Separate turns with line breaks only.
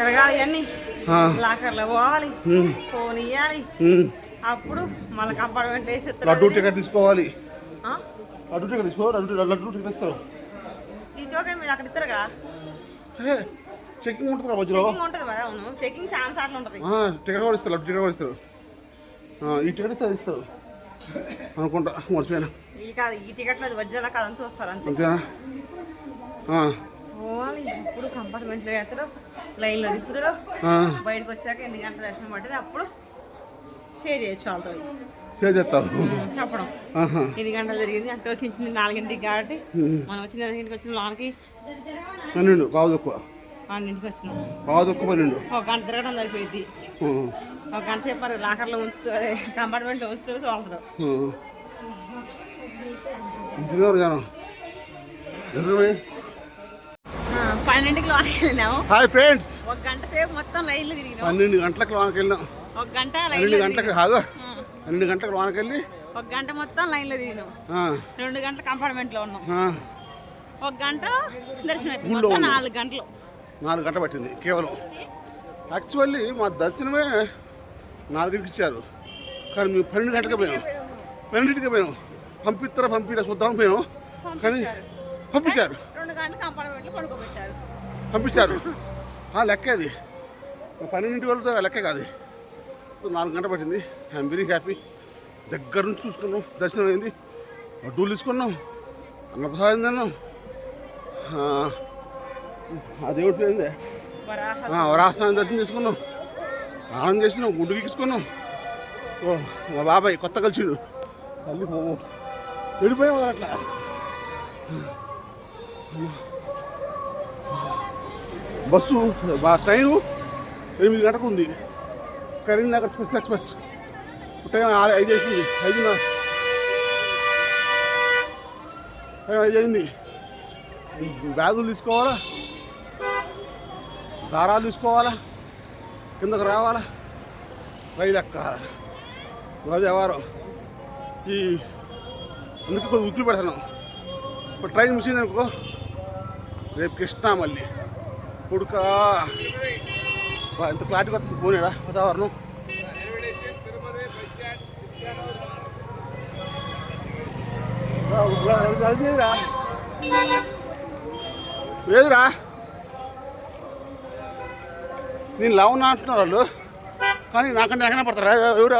తిరగాలి అన్ని. లాకర్లో పోవాలి ఫోన్ ఇవ్వాలి. అప్పుడు మళ్ళీ కంపార్ట్మెంట్ వేసి ఇస్తారు.
లడ్డూ టికెట్ తీసుకోవాలి? లడ్డూ టికెట్ తీసుకో లడ్డూ లడ్డూ టికెట్ ఇస్తారు
ఈ టోకెన్ మీరు అక్కడ ఇస్తారుగా
చెకింగ్ ఉంటుంది కదా మధ్యలో?
ఉంటుంది కదా అవును. చెకింగ్ చాలా సార్లు ఉంటుంది.
టికెట్ కూడా ఇస్తారు లడ్డూ టికెట్ కూడా ఇస్తారు. ఈ టికెట్ ఇస్తే అది ఇస్తారు. అనుకుంటా మర్చిపోయాను?
ఈ కాదు ఈ టికెట్లో అది వజ్జల కాదని చూస్తారు అంతే.
అంతేనా?
పోవాలి. ఇప్పుడు కంపార్ట్మెంట్లో వేస్తారు లైన్లో దిక్కుతారు
ఆ,
బయటకు వచ్చాక ఎన్ని గంటల దర్శనం పట్టింది అప్పుడు షేర్ చేయొచ్చు వాళ్ళతో.
సేవ్ చేస్తావు?
చెప్పడం. ఎన్ని గంటలు జరిగింది? అంటే ఇచ్చింది నాలుగింటికి కాబట్టి మనం వచ్చిన ఇంటికి వచ్చిన లోనకి
పన్నెండు పావు తక్కువ.
ఆరింటికి వచ్చినాం.
పావు తక్కువ పన్నెండు.
ఒక గంట తిరగడం సరిపోయింది ఒక గంట సేపు మరి లాకర్లో ఉంచుతూ అదే కంపార్ట్మెంట్లో ఉంచుతూ తోలుతారు
జనం
పన్నెండుకి లోనకి వెళ్ళినాము
హాయ్ ఫ్రెండ్స్.
ఒక గంట సేపు మొత్తం లైన్లో తిరిగినాం
పన్నెండు గంటలకు లోనకి వెళ్ళినాం.
ఒక గంట
పన్నెండు
లైన్లో
గంటలకు. కాదు. పన్నెండు గంటలకు లోనకి వెళ్ళి.
ఒక గంట మొత్తం లైన్లో తిరిగినాం రెండు గంటల కంపార్ట్మెంట్లో ఉన్నాం ఒక గంట దర్శనం. నాలుగు గంటలు.
నాలుగు గంటలు పట్టింది కేవలం. యాక్చువల్లీ మా దర్శనమే నాలుగింటికి ఇచ్చారు. కానీ మేము పన్నెండు గంటలకు పోయాం పన్నెండింటికి పోయాం పంపిస్తారా పంపిరా చూద్దాం పోయాం కానీ పంపించారు.
రెండు గంటలు కంపార్ట్మెంట్లో పడుకోబెట్టారు.
పంపించారు ఆ లెక్క అది. పన్నెండింటి వాళ్ళతో లెక్క కాదు. నాలుగు గంటలు పట్టింది. I'm very happy. దగ్గర నుంచి చూసుకున్నాం. దర్శనం అయింది. లడ్డూలు తీసుకున్నాం. అన్నప్రసాదం తిన్నాం. ఆ, దేవుడి పేరుందే వరాహస్వామి దర్శనం చేసుకున్నాం. ఆనందం చేసినాం. గుండు గీసుకున్నాం ఓ మా బాబాయ్ కొత్త కలిసిండు. తల్లి పోవు వెళ్ళిపోయాం అట్లా. బస్సు మా ట్రైను ఎనిమిది గంటకు ఉంది. Karimnagar special express. టైం ఐదు అయింది ఐదు టైం ఐదు అయింది. బ్యాగులు తీసుకోవాలా? దారాలు తీసుకోవాలా? కిందకు రావాలా? రైలు ఎక్కాలి? వ్యవహారం. ఈ అందుకే కొద్దిగా ఉక్కులు పెడతాను ఇప్పుడు ట్రైన్ మిషన్ అనుకో రేపు కృష్ణా మళ్ళీ కొడుకా ఎంత క్లారిటీ వస్తుంది పోనీడా వాతావరణం. లేదురా. నేను లవ్ అంటున్నారు వాళ్ళు. కానీ నాకంటే ఎక్కడ పడతారా? ఎవరు?